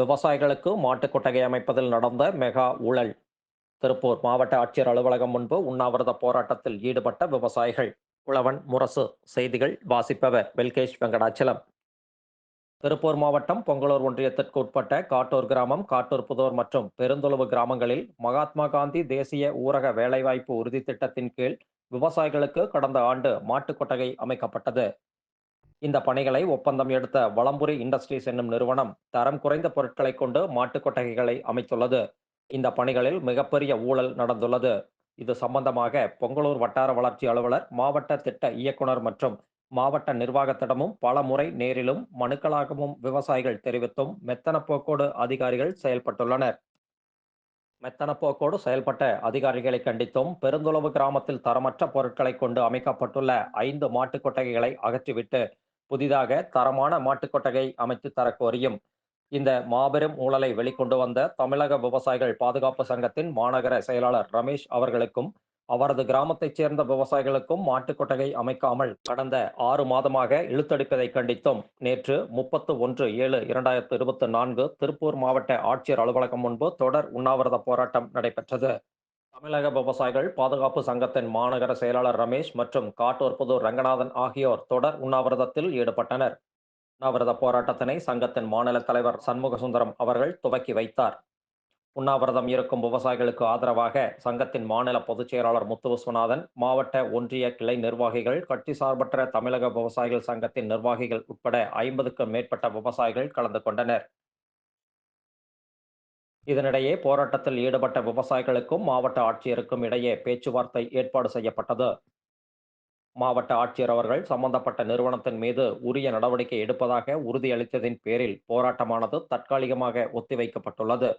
விவசாயிகளுக்கு மாட்டுக் கொட்டகை அமைப்பதில் நடந்த மெகா ஊழல். திருப்பூர் மாவட்ட ஆட்சியர் அலுவலகம் முன்பு உண்ணாவிரத போராட்டத்தில் ஈடுபட்ட விவசாயிகள். உழவன் முரசு செய்திகள் வாசிப்பவர் வெல்கேஷ் வெங்கடாச்சலம். திருப்பூர் மாவட்டம் பொங்கலூர் ஒன்றியத்திற்கு உட்பட்ட காட்டூர் கிராமம் காட்டூர் புதூர் மற்றும் பெருந்தொழுவு கிராமங்களில் மகாத்மா காந்தி தேசிய ஊரக வேலைவாய்ப்பு உறுதி திட்டத்தின் கீழ் விவசாயிகளுக்கு கடந்த ஆண்டு மாட்டுக் கொட்டகை அமைக்கப்பட்டது. இந்த பணிகளை ஒப்பந்தம் எடுத்த வளம்புரி இண்டஸ்ட்ரீஸ் என்னும் நிறுவனம் தரம் குறைந்த பொருட்களை கொண்டு மாட்டுக் கொட்டகைகளை அமைத்துள்ளது. இந்த பணிகளில் மிகப்பெரிய ஊழல் நடந்துள்ளது. இது சம்பந்தமாக பொங்கலூர் வட்டார வளர்ச்சி அலுவலர் மாவட்ட திட்ட இயக்குனர் மற்றும் மாவட்ட நிர்வாகத்திடமும் பல முறை நேரிலும் மனுக்களாகவும் விவசாயிகள் தெரிவித்தும் மெத்தன போக்கோடு அதிகாரிகள் செயல்பட்டுள்ளனர். மெத்தன போக்கோடு செயல்பட்ட அதிகாரிகளை கண்டித்தும் பெருந்துளவு கிராமத்தில் தரமற்ற பொருட்களை கொண்டு அமைக்கப்பட்டுள்ள ஐந்து மாட்டுக் கொட்டகைகளை அகற்றிவிட்டு புதிதாக தரமான மாட்டுக் கொட்டகை அமைத்து தர கோரியும் இந்த மாபெரும் ஊழலை வெளிக்கொண்டு வந்த தமிழக விவசாயிகள் பாதுகாப்பு சங்கத்தின் மாநகர செயலாளர் ரமேஷ் அவர்களுக்கும் அவரது கிராமத்தைச் சேர்ந்த விவசாயிகளுக்கும் மாட்டுக் கொட்டகை அமைக்காமல் கடந்த ஆறு மாதமாக இழுத்தடிப்பதை கண்டித்தும் நேற்று முப்பத்து ஒன்று ஏழு இரண்டாயிரத்து இருபத்தி நான்கு திருப்பூர் மாவட்ட ஆட்சியர் அலுவலகம் முன்பு தொடர் உண்ணாவிரத போராட்டம் நடைபெற்றது. தமிழக விவசாயிகள் பாதுகாப்பு சங்கத்தின் மாநகர செயலாளர் ரமேஷ் மற்றும் காட்டூர் புதூர் ரங்கநாதன் ஆகியோர் தொடர் உண்ணாவிரதத்தில் ஈடுபட்டனர். உண்ணாவிரத போராட்டத்தினை சங்கத்தின் மாநில தலைவர் சண்முக சுந்தரம் அவர்கள் துவக்கி வைத்தார். உண்ணாவிரதம் இருக்கும் விவசாயிகளுக்கு ஆதரவாக சங்கத்தின் மாநில பொதுச் செயலாளர் முத்து விஸ்வநாதன் மாவட்ட ஒன்றிய கிளை நிர்வாகிகள் கட்சி சார்பற்ற தமிழக விவசாயிகள் சங்கத்தின் நிர்வாகிகள் உட்பட ஐம்பதுக்கும் மேற்பட்ட விவசாயிகள் கலந்து கொண்டனர். இதனிடையே போராட்டத்தில் ஈடுபட்ட விவசாயிகளுக்கும் மாவட்ட ஆட்சியருக்கும் இடையே பேச்சுவார்த்தை ஏற்பாடு செய்யப்பட்டது. மாவட்ட ஆட்சியர் அவர்கள் சம்பந்தப்பட்ட நிறுவனத்தின் மீது உரிய நடவடிக்கை எடுப்பதாக உறுதியளித்ததின் பேரில் போராட்டமானது தற்காலிகமாக ஒத்திவைக்கப்பட்டுள்ளது.